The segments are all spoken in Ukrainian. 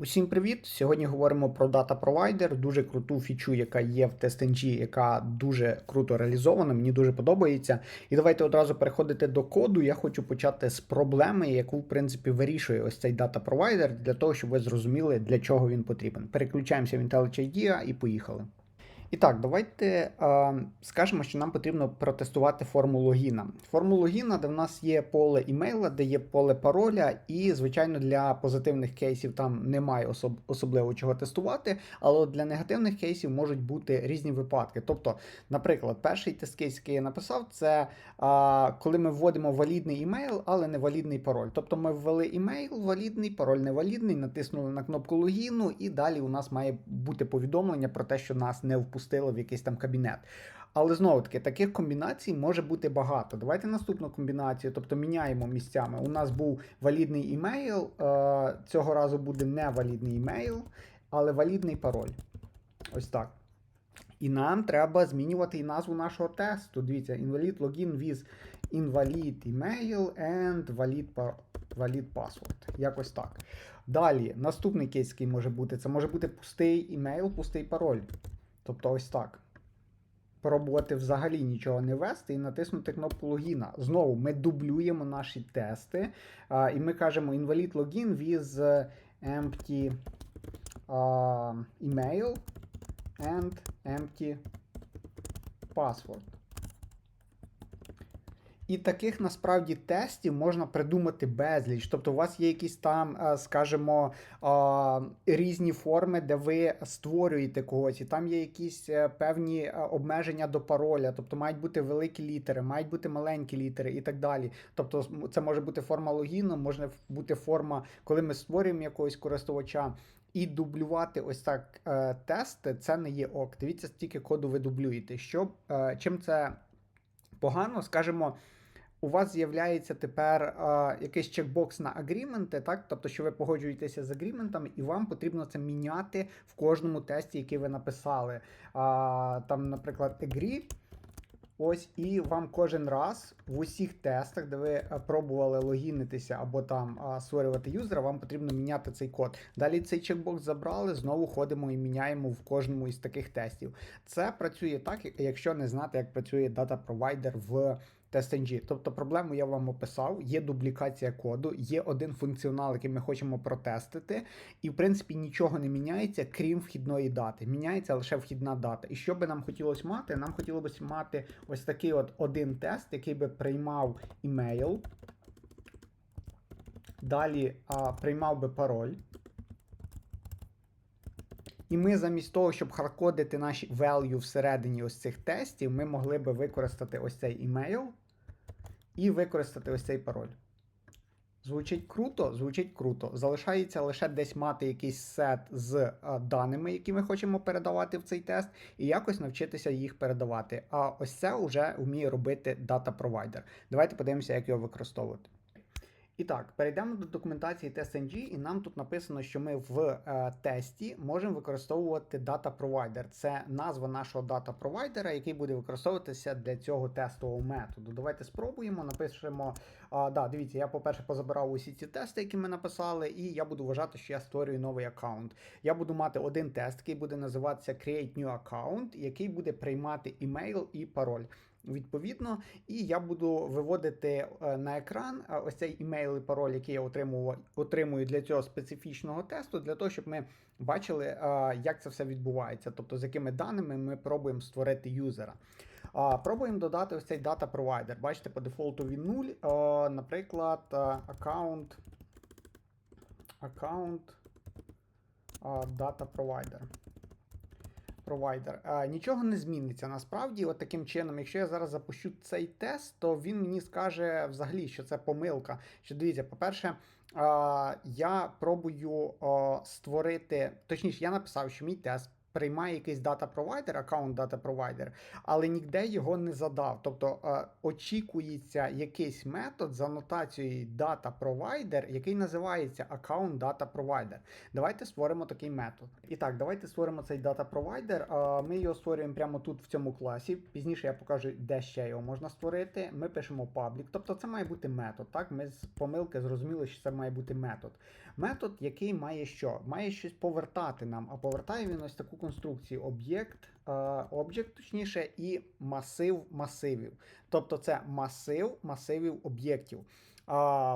Усім привіт! Сьогодні говоримо про Data Provider, дуже круту фічу, яка є в TestNG, яка дуже круто реалізована. Мені дуже подобається. І давайте одразу переходити до коду. Я хочу почати з проблеми, яку в принципі вирішує ось цей Data Provider, для того, щоб ви зрозуміли, для чого він потрібен. Переключаємося в IntelliJ IDEA і поїхали. І так, давайте е, скажемо, що нам потрібно протестувати форму логіна. Форму логіна, де в нас є поле імейла, де є поле пароля, і, звичайно, для позитивних кейсів там немає особ- особливо чого тестувати, але для негативних кейсів можуть бути різні випадки. Тобто, наприклад, перший тест-кейс, який я написав, це а, коли ми вводимо валідний імейл, але не валідний пароль. Тобто ми ввели імейл валідний, пароль невалідний, натиснули на кнопку логіну, і далі у нас має бути повідомлення про те, що нас не впустили в якийсь там кабінет. Але знову таки, таких комбінацій може бути багато. Давайте наступну комбінацію, тобто міняємо місцями. У нас був валідний імейл, е, цього разу буде не валідний імейл, але валідний пароль. Ось так. І нам треба змінювати і назву нашого тесту. Дивіться, invalid login with invalid email and valid, valid password. Якось так. Далі, наступний кейс, який може бути, це може бути пустий імейл, пустий пароль. Тобто ось так. Пробувати взагалі нічого не ввести і натиснути кнопку логіна. Знову ми дублюємо наші тести. а, і ми кажемо invalid login with empty а, email and empty password. І таких насправді тестів можна придумати безліч. Тобто, у вас є якісь там, е, скажімо, різні форми, де ви створюєте когось, і там є якісь е, певні е, обмеження до пароля, тобто мають бути великі літери, мають бути маленькі літери і так далі. Тобто, це може бути форма логіну, може бути форма, коли ми створюємо якогось користувача. І дублювати ось так е, тести це не є ок. Дивіться, стільки коду ви дублюєте. Що, е, чим це погано, скажімо, у вас з'являється тепер е, якийсь чекбокс на агріменти, так? Тобто, що ви погоджуєтеся з агріментами, і вам потрібно це міняти в кожному тесті, який ви написали. А, там, наприклад, agree. Ось і вам кожен раз в усіх тестах, де ви е, пробували логінитися або там а, створювати юзера, вам потрібно міняти цей код. Далі цей чекбокс забрали, знову ходимо і міняємо в кожному із таких тестів. Це працює так, якщо не знати, як працює дата провайдер в TestNG. Тобто проблему я вам описав, є дублікація коду, є один функціонал, який ми хочемо протестити, і в принципі нічого не міняється, крім вхідної дати. Міняється лише вхідна дата. І що би нам хотілося мати? Нам хотілося б мати ось такий от один тест, який би приймав імейл. Далі а, приймав би пароль. І ми замість того, щоб хардкодити наші value всередині ось цих тестів, ми могли би використати ось цей імейл і використати ось цей пароль. Звучить круто, звучить круто. Залишається лише десь мати якийсь сет з а, даними, які ми хочемо передавати в цей тест, і якось навчитися їх передавати. А ось це вже вміє робити дата провайдер. Давайте подивимося, як його використовувати. І так, перейдемо до документації TestNG, і нам тут написано, що ми в е, тесті можемо використовувати Data Provider. Це назва нашого дата провайдера, який буде використовуватися для цього тестового методу. Давайте спробуємо, напишемо. А, да, дивіться, я, по-перше, позабирав усі ці тести, які ми написали, і я буду вважати, що я створюю новий аккаунт. Я буду мати один тест, який буде називатися Create New Account, який буде приймати імейл і пароль. Відповідно, і я буду виводити е, на екран е, ось цей імейл і пароль, який я отримую, для цього специфічного тесту, для того, щоб ми бачили, е, як це все відбувається, тобто з якими даними ми пробуємо створити юзера. Пробуємо додати ось цей дата провайдер. Бачите, по дефолту він 0. Е, Наприклад, аккаунт аккаунт дата провайдер провайдер. Нічого не зміниться. Насправді, от таким чином, якщо я зараз запущу цей тест, то він мені скаже взагалі, що це помилка. Що дивіться, по-перше, я пробую створити, точніше, я написав, що мій тест приймає якийсь дата-провайдер, аккаунт дата-провайдер, але ніде його не задав. Тобто е, очікується якийсь метод з анотацією data-provider, який називається аккаунт data-provider. Давайте створимо такий метод. І так, давайте створимо цей дата-провайдер. Ми його створюємо прямо тут в цьому класі. Пізніше я покажу, де ще його можна створити. Ми пишемо public, тобто це має бути метод. Так, ми з помилки зрозуміли, що це має бути метод. Метод, який має що? Має щось повертати нам, а повертає він ось таку конструкцію: об'єкт, об'єкт, точніше, і масив масивів. Тобто це масив масивів об'єктів.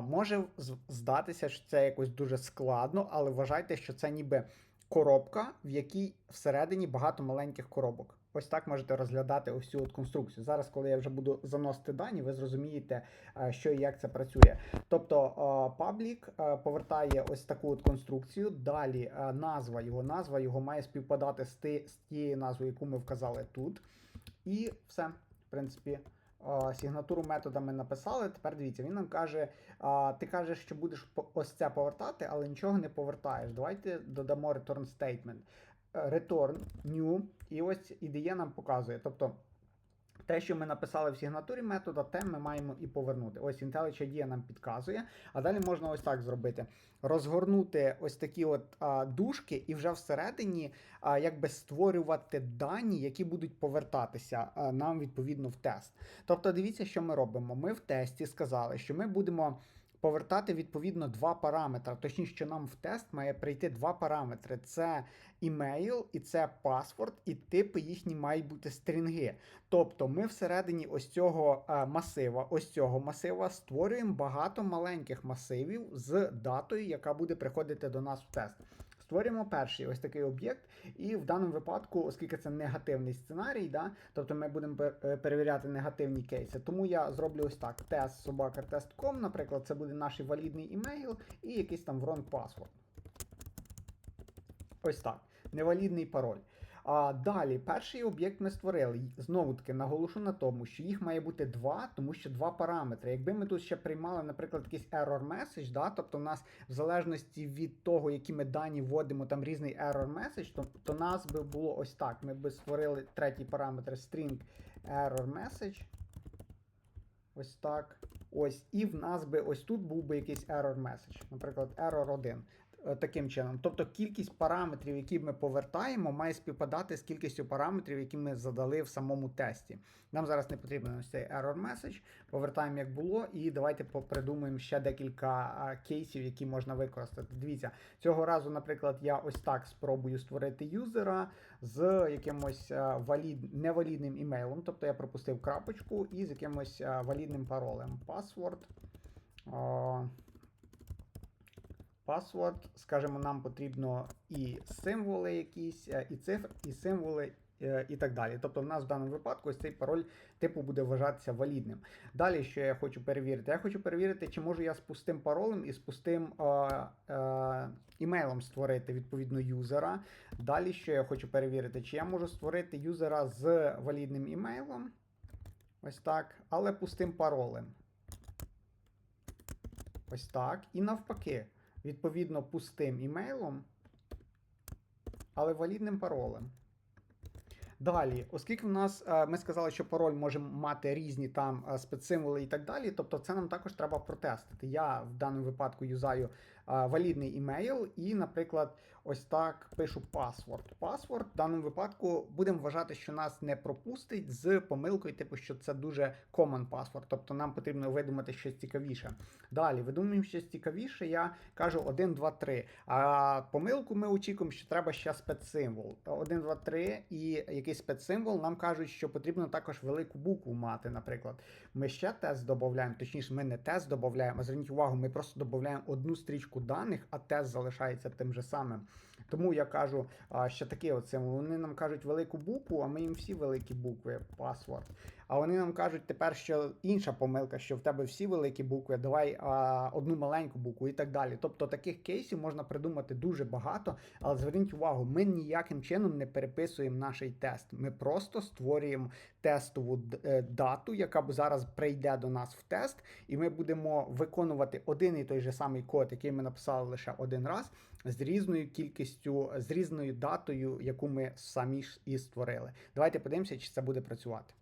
Може здатися, що це якось дуже складно, але вважайте, що це ніби коробка, в якій всередині багато маленьких коробок. Ось так можете розглядати ось от конструкцію. Зараз, коли я вже буду заносити дані, ви зрозумієте, е, що і як це працює. Тобто е, паблік е, повертає ось таку от конструкцію. Далі назва його, назва його має співпадати з, тією назвою, яку ми вказали тут. І все, в принципі. е, Сигнатуру метода ми написали. Тепер дивіться, він нам каже: ти кажеш, що будеш ось це повертати, але нічого не повертаєш. Давайте додамо return statement. Return new, і ось IDE нам показує. Тобто те, що ми написали в сигнатурі метода, те ми маємо і повернути. Ось IntelliJ IDEA нам підказує. А далі можна ось так зробити: розгорнути ось такі от а, дужки, і вже всередині а, якби створювати дані, які будуть повертатися а, нам відповідно в тест. Тобто, дивіться, що ми робимо. Ми в тесті сказали, що ми будемо. Повертати відповідно два параметри. Точніше, нам в тест має прийти два параметри: це імейл і це паспорт, і типи їхні мають бути стрінги. Тобто ми всередині ось цього е, масива, ось цього масива створюємо багато маленьких масивів з датою, яка буде приходити до нас в тест. Створюємо перший ось такий об'єкт, і в даному випадку, оскільки це негативний сценарій, да, тобто ми будемо е, перевіряти негативні кейси. Тому я зроблю ось так: тест собака наприклад, це буде наш валідний імейл і якийсь там wrong password. Ось так. Невалідний пароль. А далі, перший об'єкт ми створили. Знову таки наголошу на тому, що їх має бути два, тому що два параметри. Якби ми тут ще приймали, наприклад, якийсь error message, да, тобто в нас в залежності від того, які ми дані вводимо, там різний error message, то, то нас би було ось так. Ми би створили третій параметр string error message. Ось так. Ось, і в нас би ось тут був би якийсь error message, наприклад, error 1. Е, Таким чином, тобто кількість параметрів, які ми повертаємо, має співпадати з кількістю параметрів, які ми задали в самому тесті. Нам зараз не потрібен ось цей error message. Повертаємо як було, і давайте попридумаємо ще декілька кейсів, які можна використати. Dивіться, цього разу, наприклад, я ось так спробую створити юзера з якимось валід... невалідним імейлом. Тобто я пропустив крапочку і з якимось валідним паролем. Password. Password, скажімо, нам потрібно і символи якісь, е, і цифри, і символи, е, і так далі. Тобто, в нас в даному випадку ось цей пароль типу буде вважатися валідним. Далі, що я хочу перевірити? Я хочу перевірити, чи можу я з пустим паролем і з пустим е, імейлом створити відповідно юзера. Далі, що я хочу перевірити, чи я можу створити юзера з валідним імейлом. Ось так, але пустим паролем. Ось так. І навпаки, відповідно, пустим імейлом, але валідним паролем. Далі, оскільки в нас е, ми сказали, що пароль може мати різні там е, спецсимволи і так далі, тобто це нам також треба протестити. Я в даному випадку юзаю е, валідний імейл і, наприклад, ось так пишу password. Password в даному випадку будемо вважати, що нас не пропустить з помилкою, типу, що це дуже common password, тобто нам потрібно видумати щось цікавіше. Далі, видумуємо щось цікавіше, я кажу 1, 2, 3. А помилку ми очікуємо, що треба ще спецсимвол. 1, 2, 3 і якийсь спецсимвол нам кажуть, що потрібно також велику букву мати, наприклад. Ми ще тест додаємо, точніше, ми не тест додаємо, а зверніть увагу, ми просто додаємо одну стрічку даних, а тест залишається тим же самим. Тому я кажу ще такий от. Вони нам кажуть велику букву, а ми їм всі великі букви, password. А вони нам кажуть тепер, що інша помилка, що в тебе всі великі букви, давай а, одну маленьку букву і так далі. Тобто таких кейсів можна придумати дуже багато, але зверніть увагу, ми ніяким чином не переписуємо наш тест. Ми просто створюємо тестову е, дату, яка б зараз прийде до нас в тест, і ми будемо виконувати один і той же самий код, який ми написали лише один раз, з різною кількістю, з різною датою, яку ми самі ж і створили. Давайте подивимося, чи це буде працювати.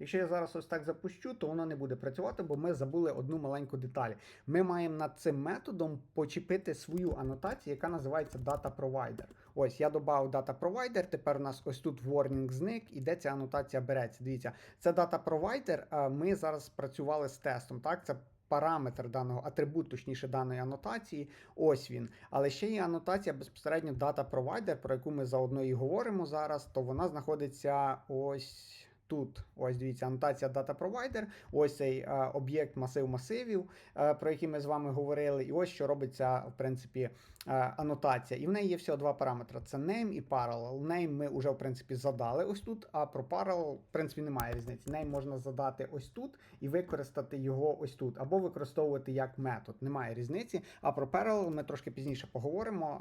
Якщо я зараз ось так запущу, то воно не буде працювати, бо ми забули одну маленьку деталь. Ми маємо над цим методом почепити свою анотацію, яка називається Data Provider. Ось я додав Data Provider, тепер у нас ось тут warning зник, і де ця анотація береться. Дивіться, це Data Provider. Ми зараз працювали з тестом. Так, це параметр даного атрибут, точніше даної анотації. Ось він. Але ще є анотація безпосередньо Data Provider, про яку ми заодно і говоримо зараз, то вона знаходиться ось. Тут ось дивіться, анотація Data Provider, ось цей е, об'єкт масив масивів, е, про який ми з вами говорили. І ось що робиться, в принципі, е, анотація. І в неї є всього два параметри: це name і parallel. Name ми вже, в принципі, задали ось тут, а про parallel, в принципі, немає різниці. Name можна задати ось тут і використати його ось тут, або використовувати як метод. Немає різниці. А про parallel ми трошки пізніше поговоримо.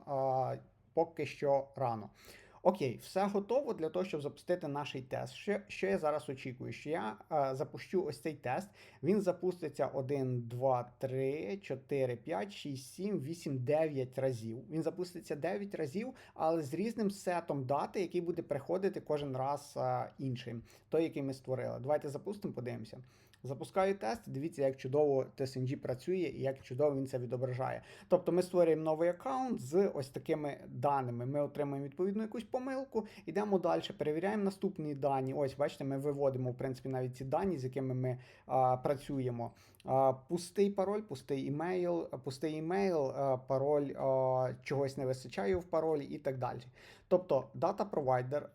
е, Поки що рано. Окей, все готово для того, щоб запустити наш тест. Що, що я зараз очікую? Що я е, запущу ось цей тест. Він запуститься 1, 2, 3, 4, 5, 6, 7, 8, 9 разів. Він запуститься 9 разів, але з різним сетом дати, який буде приходити кожен раз е, інший, той, який ми створили. Давайте запустимо, подивимося. Запускаю тест, дивіться, як чудово TSNG працює і як чудово він це відображає. Тобто ми створюємо новий аккаунт з ось такими даними. Ми отримаємо відповідну якусь помилку, йдемо далі, перевіряємо наступні дані. Ось, бачите, ми виводимо, в принципі, навіть ці дані, з якими ми а, працюємо. А, пустий пароль, пустий імейл, пустий імейл, а, пароль а, чогось не вистачає в паролі і так далі. Тобто, дата провайдер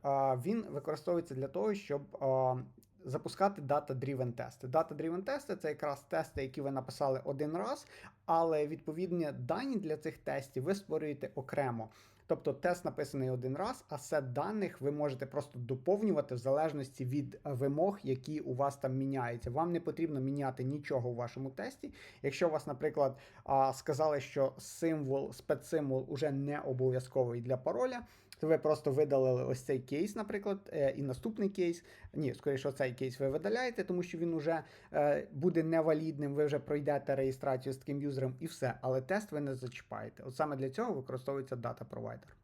він використовується для того, щоб. А, запускати data-driven тести. Data-driven тести це якраз тести, які ви написали один раз, але відповідні дані для цих тестів ви створюєте окремо. Тобто тест написаний один раз, а сет даних ви можете просто доповнювати в залежності від вимог, які у вас там міняються. Вам не потрібно міняти нічого у вашому тесті. Якщо у вас, наприклад, сказали, що символ, спецсимвол уже не обов'язковий для пароля, ви просто видалили ось цей кейс, наприклад, е, і наступний кейс. Ні, скоріше, цей кейс ви видаляєте, тому що він вже е, буде невалідним, ви вже пройдете реєстрацію з таким юзером і все. Але тест ви не зачіпаєте. От саме для цього використовується дата провайдер.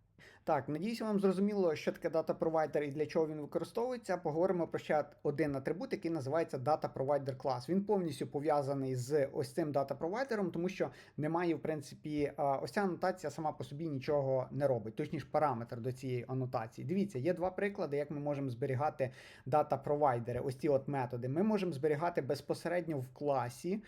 Так, надіюся, вам зрозуміло, що таке дата провайдер і для чого він використовується. Поговоримо про ще один атрибут, який називається Data Provider Class. Він повністю пов'язаний з ось цим дата провайдером, тому що немає, в принципі, ось ця анотація сама по собі нічого не робить, точніше параметр до цієї анотації. Дивіться, є два приклади, як ми можемо зберігати дата провайдери. Ось ці от методи. Ми можемо зберігати безпосередньо в класі,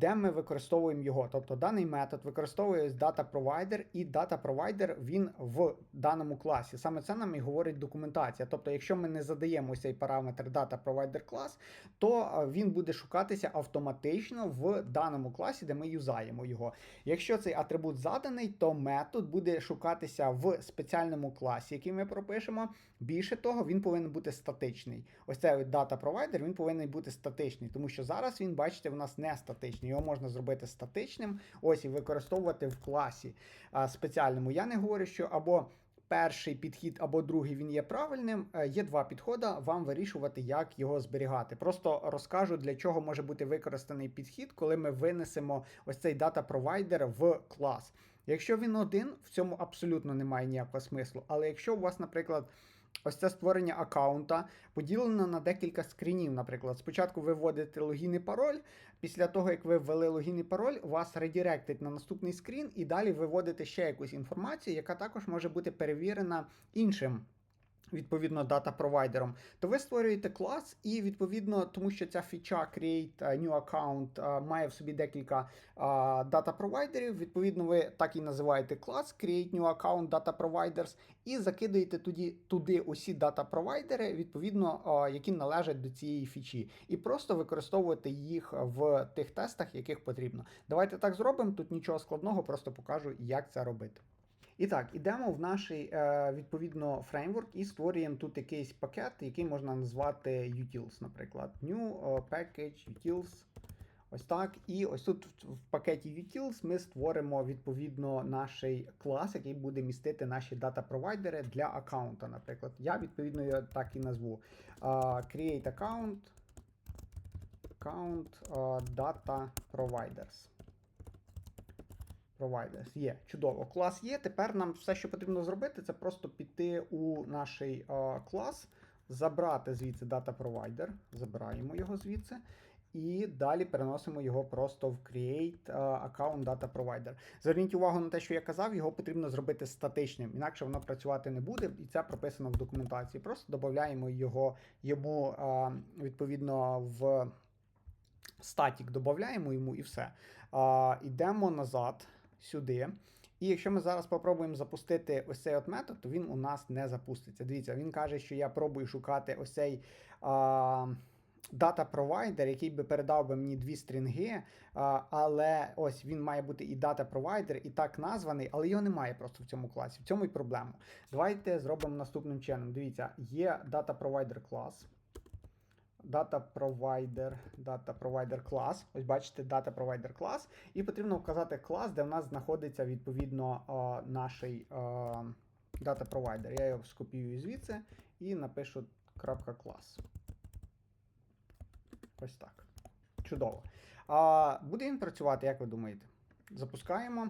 де ми використовуємо його. Тобто даний метод використовує дата провайдер, і дата провайдер він в даному класі. Саме це нам і говорить документація. Тобто, якщо ми не задаємо цей параметр Data Provider Class, то він буде шукатися автоматично в даному класі, де ми юзаємо його. Якщо цей атрибут заданий, то метод буде шукатися в спеціальному класі, який ми пропишемо. Більше того, він повинен бути статичний. Ось цей Data Provider він повинен бути статичний, тому що зараз він, бачите, в нас не статичний. Його можна зробити статичним, ось і використовувати в класі спеціальному. Я не говорю, що або перший підхід або другий він є правильним. Е, є два підходи, вам вирішувати, як його зберігати. Просто розкажу, для чого може бути використаний підхід, коли ми винесемо ось цей дата провайдер в клас. Якщо він один, в цьому абсолютно немає ніякого смислу. Але якщо у вас, наприклад, Ось це створення аккаунта поділено на декілька скрінів. Наприклад, спочатку ви вводите логін і пароль. Після того, як ви ввели логін і пароль, вас редіректить на наступний скрін, і далі ви вводите ще якусь інформацію, яка також може бути перевірена іншим відповідно дата-провайдером, то ви створюєте клас, і відповідно, тому що ця фіча Create New Account має в собі декілька дата-провайдерів. Відповідно, ви так і називаєте клас Create New Account Data Providers, і закидаєте туди, туди усі дата-провайдери, відповідно, які належать до цієї фічі, і просто використовуєте їх в тих тестах, яких потрібно. Давайте так зробимо. Тут нічого складного, просто покажу, як це робити. І так, ідемо в наш е, відповідно фреймворк і створюємо тут якийсь пакет, який можна назвати utils, наприклад. New package utils. Ось так. І ось тут в пакеті utils ми створимо відповідно наш клас, який буде містити наші дата-провайдери для аккаунта. Наприклад, я відповідно його так і назву. Create account. Account Data Providers. Providers. Є, чудово. Клас є. Тепер нам все, що потрібно зробити, це просто піти у наш е, клас, забрати звідси Data Provider, забираємо його звідси. І далі переносимо його просто в Create Account Data Provider. Зверніть увагу на те, що я казав, його потрібно зробити статичним, інакше воно працювати не буде, і це прописано в документації. Просто додаємо його йому е, відповідно в статік, додаємо йому і все. Е, Йдемо назад сюди. І якщо ми зараз спробуємо запустити ось цей от метод, то він у нас не запуститься. Дивіться, він каже, що я пробую шукати ось цей. Дата провайдер, який би передав би мені дві стрінги, а, але ось він має бути і дата провайдер, і так названий, але його немає просто в цьому класі. В цьому і проблема. Давайте зробимо наступним чином. Дивіться, є дата провайдер клас. Data Provider, Data Provider клас. Ось бачите, Data Provider клас. І потрібно вказати клас, де в нас знаходиться відповідно наш Data Provider. Я його скопіюю звідси і напишу крапка. Ось так. Чудово. А, Буде він працювати, як ви думаєте? Запускаємо.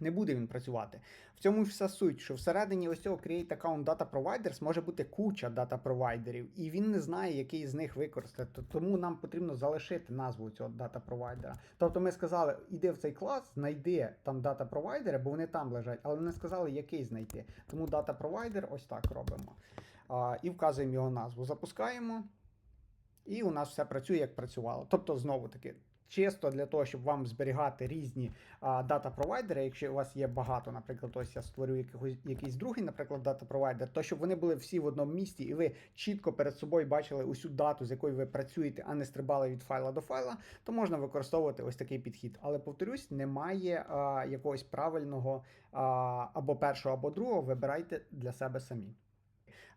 Не буде він працювати. В цьому вся суть, що всередині ось цього Create Account Data Providers може бути куча дата провайдерів, і він не знає, який з них використати. Тому нам потрібно залишити назву цього дата провайдера. Тобто ми сказали, іди в цей клас, знайди там дата провайдери, бо вони там лежать, але не сказали, який знайти. Тому дата провайдер ось так робимо. А, і вказуємо його назву. Запускаємо. І у нас все працює, як працювало. Тобто, знову таки, чисто для того, щоб вам зберігати різні дата-провайдери, якщо у вас є багато, наприклад, ось я створю якийсь, якийсь другий, наприклад, дата-провайдер, то щоб вони були всі в одному місці, і ви чітко перед собою бачили усю дату, з якою ви працюєте, а не стрибали від файла до файла, то можна використовувати ось такий підхід. Але повторюсь, немає а, якогось правильного а, або першого, або другого. Вибирайте для себе самі.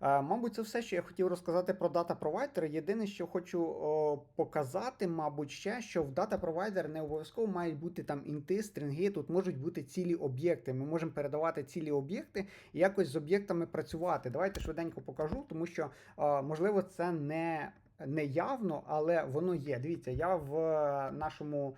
Е, Мабуть, це все, що я хотів розказати про дата провайдер. Єдине, що хочу о, показати, мабуть, ще, що в дата провайдер не обов'язково мають бути там інти, стрінги, тут можуть бути цілі об'єкти. Ми можемо передавати цілі об'єкти і якось з об'єктами працювати. Давайте швиденько покажу, тому що, е, можливо, це не, не явно, але воно є. Дивіться, я в е, нашому.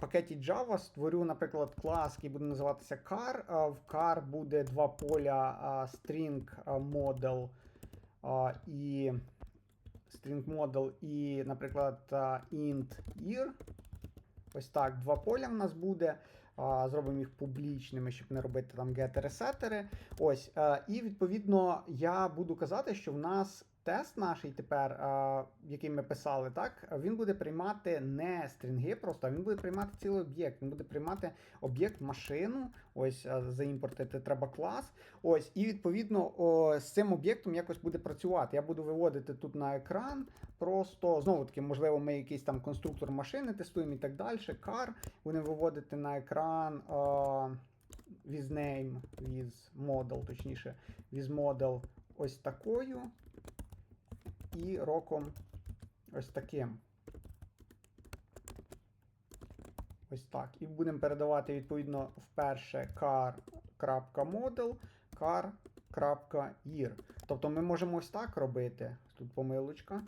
Пакеті Java створю, наприклад, клас, який буде називатися car. В car буде два поля string model і string model і, наприклад, int year. Ось так, два поля в нас буде. Зробимо їх публічними, щоб не робити там гетери-сетери. Ось, І відповідно я буду казати, що в нас тест наш тепер, який ми писали, так, він буде приймати не стрінги, просто а він буде приймати цілий об'єкт. Він буде приймати об'єкт машину. Ось а, заімпортити треба клас. Ось, і відповідно з цим об'єктом якось буде працювати. Я буду виводити тут на екран. Просто знову таки, можливо, ми якийсь там конструктор машини тестуємо і так далі. Car, будемо виводити на екран. О, with name, with model, точніше, with model ось такою і роком ось таким. Ось так. І будемо передавати відповідно вперше car.model, car.year. Тобто ми можемо ось так робити. Тут помилочка.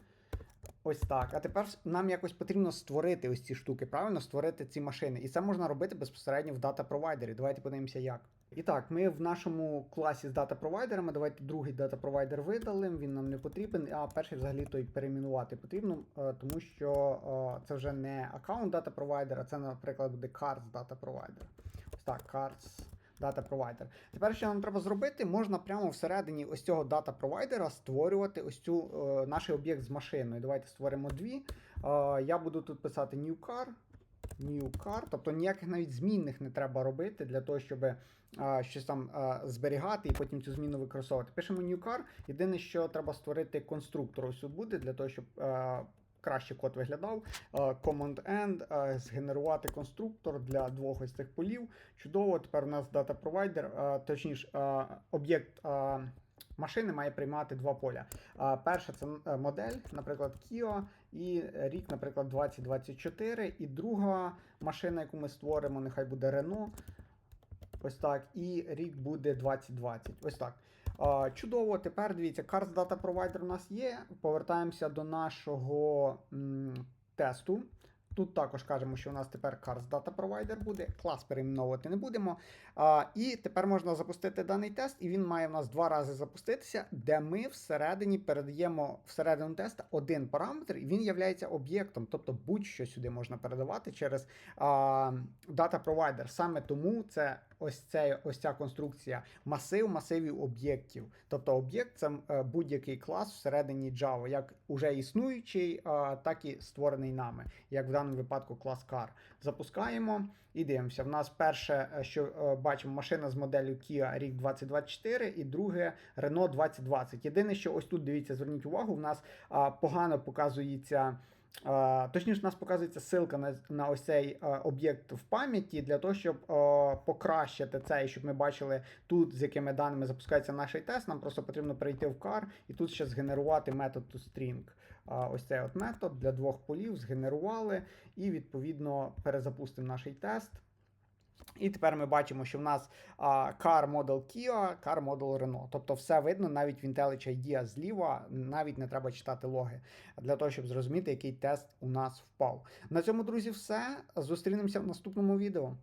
Ось так. А тепер нам якось потрібно створити ось ці штуки, правильно? Створити ці машини. І це можна робити безпосередньо в дата-провайдері. Давайте подивимося, як. І так, ми в нашому класі з дата-провайдерами. Давайте другий дата-провайдер видалимо, він нам не потрібен, а перший взагалі той перейменувати потрібно, е, тому що е, це вже не аккаунт дата-провайдера, це, наприклад, буде cards дата-провайдер. Ось так, cards дата провайдер. Тепер, що нам треба зробити, можна прямо всередині ось цього дата провайдера створювати ось цю е, наш об'єкт з машиною. Давайте створимо дві. Е, я буду тут писати new car. New car, тобто ніяких навіть змінних не треба робити для того, щоб а, щось там а, зберігати і потім цю зміну використовувати. Пишемо new car. Єдине, що треба створити конструктор ось тут буде, для того, щоб а, краще код виглядав. Command-End, згенерувати конструктор для двох ось цих полів. Чудово, тепер у нас дата провайдер, точніше, об'єкт. Машини має приймати два поля. Перша це е, модель, наприклад, Kia, і рік, наприклад, 2024. І друга машина, яку ми створимо, нехай буде Renault. Ось так. І рік буде 2020. Ось так. Чудово. Тепер дивіться, Cars Data Provider у нас є. Повертаємося до нашого м, тесту. Тут також кажемо, що у нас тепер Cars Data Provider буде. Клас перейменовувати не будемо. А, і тепер можна запустити даний тест, і він має в нас два рази запуститися, де ми всередині передаємо всередину теста один параметр, і він є об'єктом. Тобто будь-що сюди можна передавати через а, Data Provider. Саме тому це ось, це, ось ця конструкція масив масивів об'єктів. Тобто об'єкт це е, будь-який клас всередині Java, як уже існуючий, так і створений нами, як в даному випадку клас car. Запускаємо і дивимося. В нас перше, е, що е, бачимо, машина з моделлю Kia рік 2024 і друге Renault 2020. Єдине, що ось тут дивіться, зверніть увагу, в нас погано показується. Точніше, у нас показується ссылка на, на ось цей uh, об'єкт в пам'яті для того, щоб uh, покращити це, і щоб ми бачили тут, з якими даними запускається наш тест. Нам просто потрібно перейти в car і тут ще згенерувати метод toString. Ось цей от метод для двох полів згенерували, і відповідно перезапустимо наш тест. І тепер ми бачимо, що в нас а, car model Kia, car model Renault. Тобто все видно навіть в IntelliJ IDEA зліва, навіть не треба читати логи для того, щоб зрозуміти, який тест у нас впав. На цьому, друзі, все. Зустрінемося в наступному відео.